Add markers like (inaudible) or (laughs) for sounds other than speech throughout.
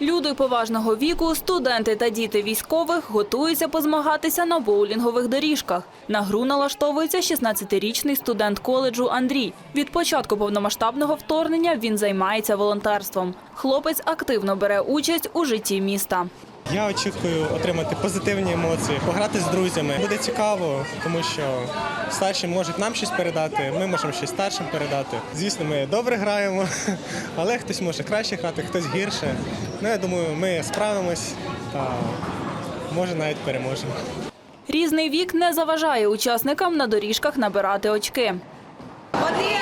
Люди поважного віку, студенти та діти військових готуються позмагатися на боулінгових доріжках. На гру налаштовується 16-річний студент коледжу Андрій. Від початку повномасштабного вторгнення він займається волонтерством. Хлопець активно бере участь у житті міста. Я очікую отримати позитивні емоції, пограти з друзями. Буде цікаво, тому що старші можуть нам щось передати, ми можемо щось старшим передати. Звісно, ми добре граємо, (laughs) але хтось може краще грати, хтось гірше. Ну, я думаю, ми справимось та може навіть переможемо. Різний вік не заважає учасникам на доріжках набирати очки. Один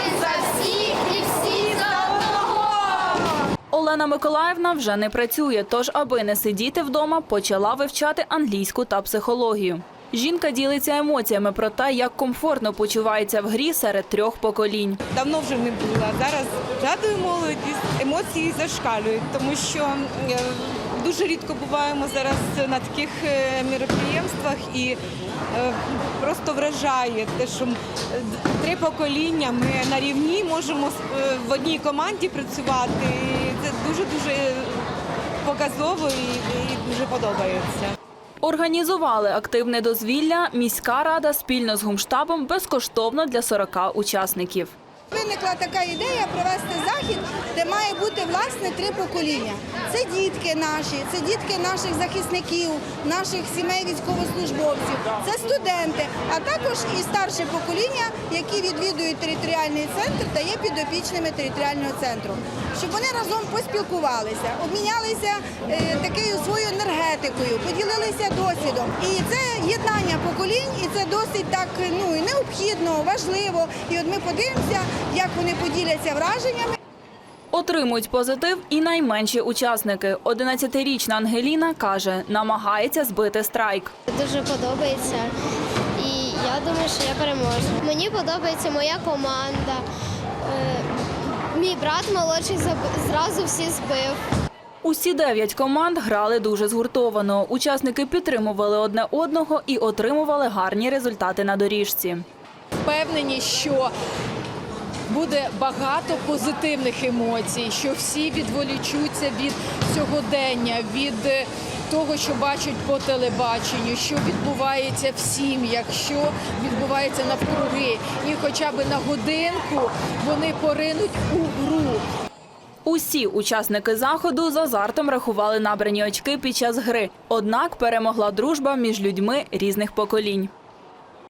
Олена Миколаївна вже не працює, тож, аби не сидіти вдома, почала вивчати англійську та психологію. Жінка ділиться емоціями про те, як комфортно почувається в грі серед трьох поколінь. давно вже не була. Зараз згадую молодість, емоції зашкалюють, тому що е, дуже рідко буваємо зараз на таких е, міроприємствах і е, просто вражає те, що три покоління ми на рівні можемо е, в одній команді працювати. І це дуже дуже показово і, дуже подобається. Організували активне дозвілля міська рада спільно з гумштабом безкоштовно для 40 учасників. Виникла така ідея провести захід, де має бути власне три покоління. Це дітки наші, це дітки наших захисників, наших сімей військовослужбовців, це студенти, а також і старше покоління, які відвідують територіальний центр та є підопічними територіального центру, щоб вони разом поспілкувалися, обмінялися е, такою своєю енергетикою, поділилися досвідом. І це єднання поколінь, і це досить так ну необхідно, важливо. І от ми подивимося, як вони поділяться враженнями. Отримують позитив і найменші учасники. 11-річна Ангеліна каже, намагається збити страйк. Дуже подобається. І я думаю, що я переможу. Мені подобається моя команда. Е, Мій брат молодший зразу всі збив. Усі дев'ять команд грали дуже згуртовано. Учасники підтримували одне одного і отримували гарні результати на доріжці. впевнені, що буде багато позитивних емоцій, що всі відволічуться від сьогодення, від е, того, що бачать по телебаченню, що відбувається в сім'ях, що відбувається навкруги, і хоча б на годинку вони поринуть у гру. Усі учасники заходу з азартом рахували набрані очки під час гри. Однак перемогла дружба між людьми різних поколінь.